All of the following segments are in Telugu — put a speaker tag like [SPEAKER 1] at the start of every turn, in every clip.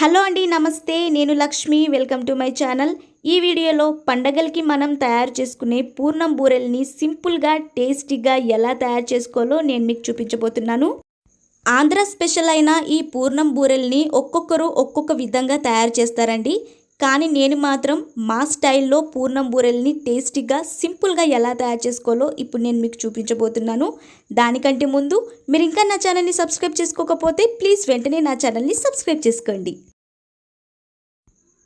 [SPEAKER 1] హలో అండి నమస్తే. నేను Lakshmi. Welcome to my channel. ఈ వీడియోలో పండగలకి మనం తయారు చేసుకునే పూర్ణం బూరెల్ని సింపుల్గా టేస్టీగా ఎలా తయారు చేసుకోవాలో నేను మీకు చూపించబోతున్నాను. ఆంధ్ర స్పెషల్ అయిన ఈ పూర్ణం బూరెల్ని ఒక్కొక్కరు ఒక్కొక్క విధంగా తయారు చేస్తారండి. కానీ నేను మాత్రం మా స్టైల్లో పూర్ణం బూరెల్ని టేస్టీగా సింపుల్గా ఎలా తయారు చేసుకోవాలో ఇప్పుడు నేను మీకు చూపించబోతున్నాను. దానికంటే ముందు మీరు ఇంకా నా ఛానల్ని సబ్స్క్రైబ్ చేసుకోకపోతే ప్లీజ్ వెంటనే నా ఛానల్ని సబ్స్క్రైబ్ చేసుకోండి.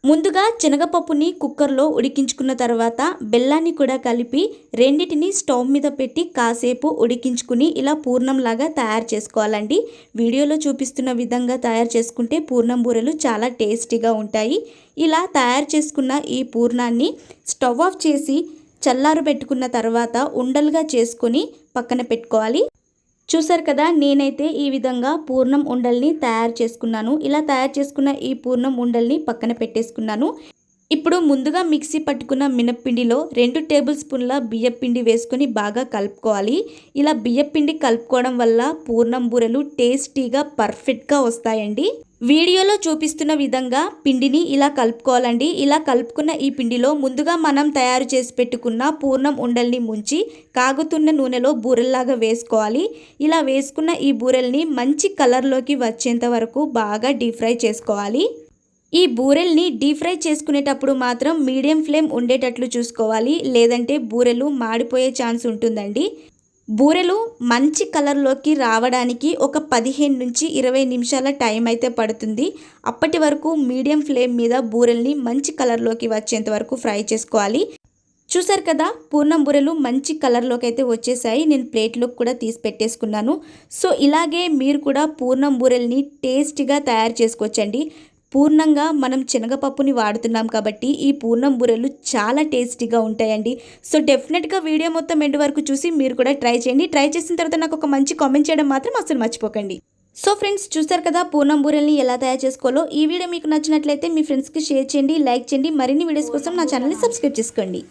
[SPEAKER 1] ముందుగా శనగపప్పుని కుక్కర్లో ఉడికించుకున్న తర్వాత బెల్లాన్ని కూడా కలిపి రెండింటిని స్టవ్ మీద పెట్టి కాసేపు ఉడికించుకుని ఇలా పూర్ణంలాగా తయారు చేసుకోవాలండి. వీడియోలో చూపిస్తున్న విధంగా తయారు చేసుకుంటే పూర్ణం బూరెలు చాలా టేస్టీగా ఉంటాయి. ఇలా తయారు చేసుకున్న ఈ పూర్ణాన్ని స్టవ్ ఆఫ్ చేసి చల్లారు పెట్టుకున్న తర్వాత ఉండలుగా చేసుకొని పక్కన పెట్టుకోవాలి. చూసారు కదా నేనైతే ఈ విధంగా పూర్ణం ఉండల్ని తయారు చేసుకున్నాను. ఇలా తయారు చేసుకున్న ఈ పూర్ణం ఉండల్ని పక్కన పెట్టేసుకున్నాను. ఇప్పుడు ముందుగా మిక్సీ పట్టుకున్న మినప్పిండిలో రెండు టేబుల్ స్పూన్ల బియ్యపిండి వేసుకొని బాగా కలుపుకోవాలి. ఇలా బియ్యపిండి కలుపుకోవడం వల్ల పూర్ణం బూరెలు టేస్టీగా పర్ఫెక్ట్గా వస్తాయండి. వీడియోలో చూపిస్తున్న విధంగా పిండిని ఇలా కలుపుకోవాలండి. ఇలా కలుపుకున్న ఈ పిండిలో ముందుగా మనం తయారు చేసి పెట్టుకున్న పూర్ణం ఉండల్ని ముంచి కాగుతున్న నూనెలో బూరెల్లాగా వేసుకోవాలి. ఇలా వేసుకున్న ఈ బూరెల్ని మంచి కలర్లోకి వచ్చేంత వరకు బాగా డీప్ ఫ్రై చేసుకోవాలి. ఈ బూరెల్ని డీప్ ఫ్రై చేసుకునేటప్పుడు మాత్రం మీడియం ఫ్లేమ్ ఉండేటట్లు చూసుకోవాలి. లేదంటే బూరెలు మాడిపోయే ఛాన్స్ ఉంటుందండి. బూరెలు మంచి కలర్లోకి రావడానికి ఒక పదిహేను నుంచి ఇరవై నిమిషాల టైం అయితే పడుతుంది. అప్పటి వరకు మీడియం ఫ్లేమ్ మీద బూరెల్ని మంచి కలర్లోకి వచ్చేంత వరకు ఫ్రై చేసుకోవాలి. చూసారు కదా పూర్ణం బూరెలు మంచి కలర్లోకి అయితే వచ్చేసాయి. నేను ప్లేట్లోకి కూడా తీసి పెట్టేసుకున్నాను. సో ఇలాగే మీరు కూడా పూర్ణం బూరెల్ని టేస్టీగా తయారు చేసుకోవచ్చండి. పూర్ణంగా మనం శనగపప్పుని వాడుతున్నాం కాబట్టి ఈ పూర్ణం బూరెలు చాలా టేస్టీగా ఉంటాయండి. సో డెఫినెట్గా వీడియో మొత్తం ఎండ్ వరకు చూసి మీరు కూడా ట్రై చేయండి. ట్రై చేసిన తర్వాత నాకు ఒక మంచి కామెంట్ చేయడం మాత్రం అసలు మర్చిపోకండి. సో ఫ్రెండ్స్ చూసారు కదా పూర్ణం బూరెల్ని ఎలా తయారు చేసుకోవాలో? ఈ వీడియో మీకు నచ్చినట్లయితే మీ ఫ్రెండ్స్కి షేర్ చేయండి లైక్ చేయండి. మరిన్ని వీడియోస్ కోసం నా ఛానల్ని సబ్స్క్రైబ్ చేసుకోండి.